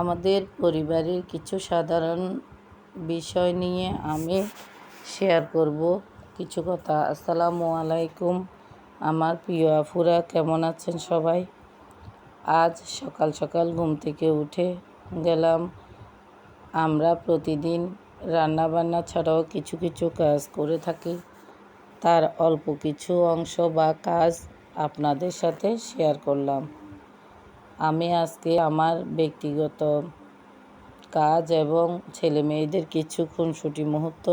আমাদের পরিবারের কিছু সাধারণ বিষয় নিয়ে আমি শেয়ার করব। কিছু কথা। আসসালামু আলাইকুম। আমার প্রিয় আফুরা কেমন আছেন সবাই? আজ সকাল সকাল ঘুম থেকে উঠে গেলাম। আমরা প্রতিদিন রান্না বান্না ছাড়াও কিছু কিছু কাজ করে থাকি। তার অল্প কিছু অংশ বা কাজ আপনাদের সাথে শেয়ার করলাম। আমি আজকে আমার ব্যক্তিগত কাজ এবং ছেলে মেয়েদের কিছু খুনসুটি মুহূর্ত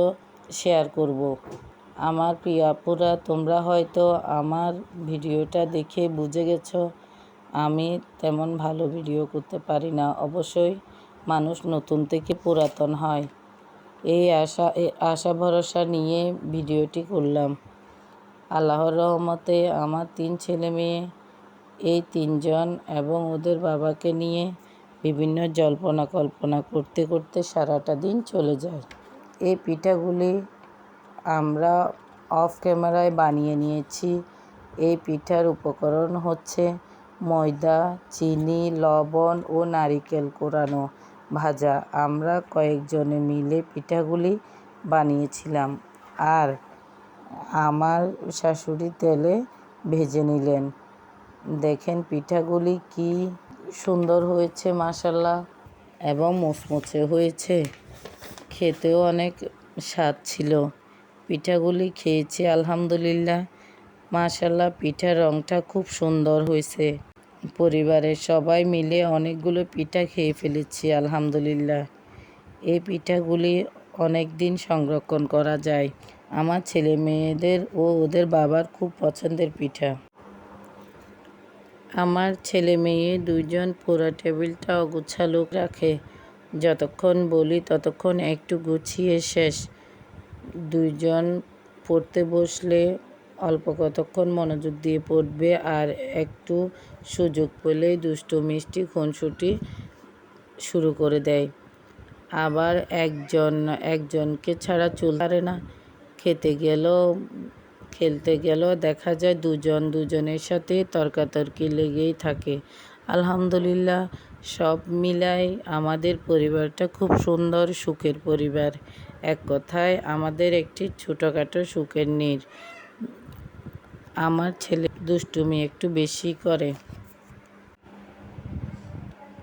শেয়ার করব। আমার প্রিয় আপুরা, তোমরা হয়তো আমার ভিডিওটা দেখে বুঝে গেছো, আমি তেমন ভালো ভিডিও করতে পারি না। অবশ্যই মানুষ নতুন থেকে পুরাতন হয়। এই আশা আশা ভরসা নিয়ে ভিডিওটি করলাম। আল্লাহর রহমতে আমার তিন ছেলে মেয়ে এই তিনজন এবং ওদের বাবাকে নিয়ে বিভিন্ন জল্পনা কল্পনা করতে করতে সারাটা দিন চলে যায়। এই পিঠাগুলি আমরা অফ ক্যামেরায় বানিয়ে নিয়েছি। এই পিঠার উপকরণ হচ্ছে ময়দা, চিনি, লবণ ও নারিকেল কোরানো ভাজা। আমরা কয়েকজনে মিলে পিঠাগুলি বানিয়েছিলাম আর আমার শাশুড়ি তেলে ভেজে নিলেন। দেখেন পিঠাগুলি কি সুন্দর হয়েছে মাসাল্লাহ এবং মুচমুচে হয়েছে। খেতেও অনেক স্বাদ ছিল। পিঠাগুলি খেয়েছি, আলহামদুলিল্লাহ। মাশাল্লাহ পিঠার রঙটা খুব সুন্দর হয়েছে। পরিবারের সবাই মিলে অনেকগুলো পিঠা খেয়ে ফেলেছি, আলহামদুলিল্লাহ। এই পিঠাগুলি অনেক দিন সংরক্ষণ করা যায়। আমার ছেলে মেয়েদের ও ওদের বাবার খুব পছন্দের পিঠা। আমার ছেলে মেয়ে দুইজন পুরো টেবিলটা অগুছালো রাখে। যতক্ষণ বলি ততক্ষণ একটু গুছিয়ে শেষ। দুইজন পড়তে বসলে অল্প কতক্ষণ মনোযোগ দিয়ে পড়বে আর একটু সুযোগ পেলেই দুষ্টু মিষ্টি খুনসুটি শুরু করে দেয়। আবার একজন একজনকে ছাড়া চলতে না। খেতে গেলেও খেলতে গেলেও দেখা যায় দুজন দুজনের সাথে তর্কাতর্কি লেগেই থাকে। আলহামদুলিল্লাহ, সব মিলাই আমাদের পরিবারটা খুব সুন্দর, সুখের পরিবার। এক কথায়, আমাদের একটি ছোটোখাটো সুখের নীর। আমার ছেলে দুষ্টুমি একটু বেশি করে।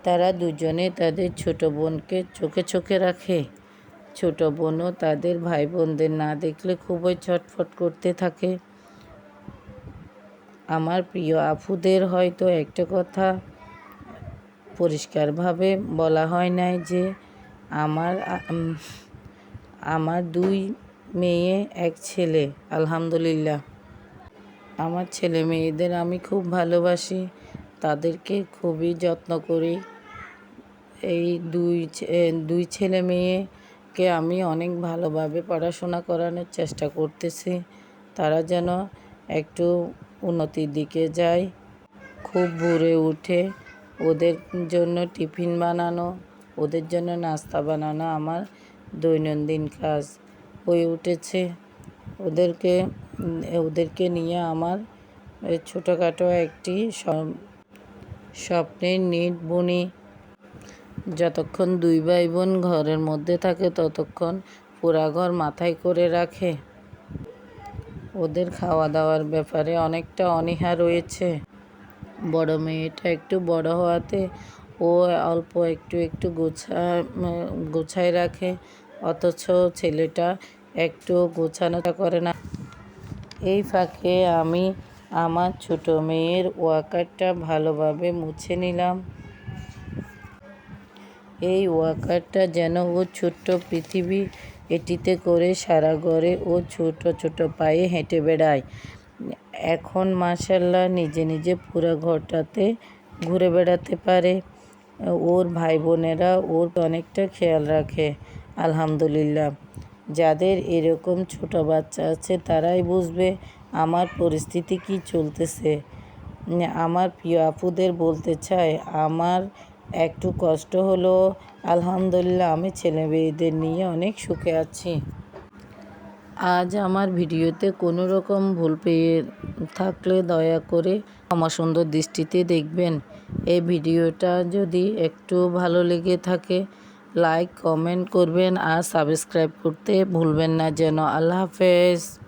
তারা দুজনে তাদের ছোট বোনকে চোখে চোখে রাখে। ছোট বোনও তাদের ভাই বোনদের না দেখলে খুবই ছটফট করতে থাকে। আমার প্রিয় আফুদের হয়তো একটা কথা পরিষ্কারভাবে বলা হয় নাই যে আমার আমার দুই মেয়ে, এক ছেলে, আলহামদুলিল্লাহ। আমার ছেলে মেয়েদের আমি খুব ভালোবাসি, তাদেরকে খুবই যত্ন করি। এই দুই দুই ছেলে মেয়েকে আমি অনেক ভালোভাবে পড়াশোনা করানোর চেষ্টা করতেছি। তারা যেন একটু উন্নতির দিকে যায়, খুব ভোরে উঠে ওদের জন্য টিফিন বানানো, ওদের জন্য নাস্তা বানানো আমার দৈনন্দিন কাজ হয়ে উঠেছে। ওদেরকে ওদেরকে নিয়ে আমার ছোটোখাটো একটি স্বপ্নের নিট বুনি যতক্ষণ দুই ভাই বোন ঘরের মধ্যে থাকে, ততক্ষণ পুরা ঘর মাথায় করে রাখে। ওদের খাওয়া দাওয়ার ব্যাপারে অনেকটা অনীহা রয়েছে। বড় মেয়েটা একটু বড় হওয়াতে ও অল্প একটু একটু গোছা, গোছায় রাখে, অথচ ছেলেটা একটু গোছানোটা করে না। এই ফাঁকে আমি আমার ছোট মেয়ের ওয়াকারটা ভালোভাবে মুছে নিলাম। এই ওয়াকারটা যেন ও ছোট্ট পৃথিবী এটিতে করে সারা ঘরে ও ছোট ছোট পায়ে হেঁটে বেড়ায়। এখন মাসাল্লাহ নিজে নিজে পুরো ঘরটাতে ঘুরে বেড়াতে পারে। ওর ভাই বোনেরা ওর অনেকটা খেয়াল রাখে, আলহামদুলিল্লাহ। যাদের এরকম ছোট বাচ্চা আছে তারাই বুঝবে আমার পরিস্থিতি কি চলতেছে। আমার প্রিয় আপুদের বলতে চাই, আমার একটু কষ্ট হলো। আলহামদুলিল্লাহ, আমি ছেলে মেয়েদের নিয়ে অনেক সুখে আছি। আজ আমার ভিডিওতে কোনো রকম ভুল পেয়ে থাকলে দয়া করে ক্ষমা সুন্দর দৃষ্টিতে দেখবেন। এই ভিডিওটা যদি একটু ভালো লেগে থাকে, লাইক, কমেন্ট করবেন আর সাবস্ক্রাইব করতে ভুলবেন না যেন। আল্লাহ হাফেজ।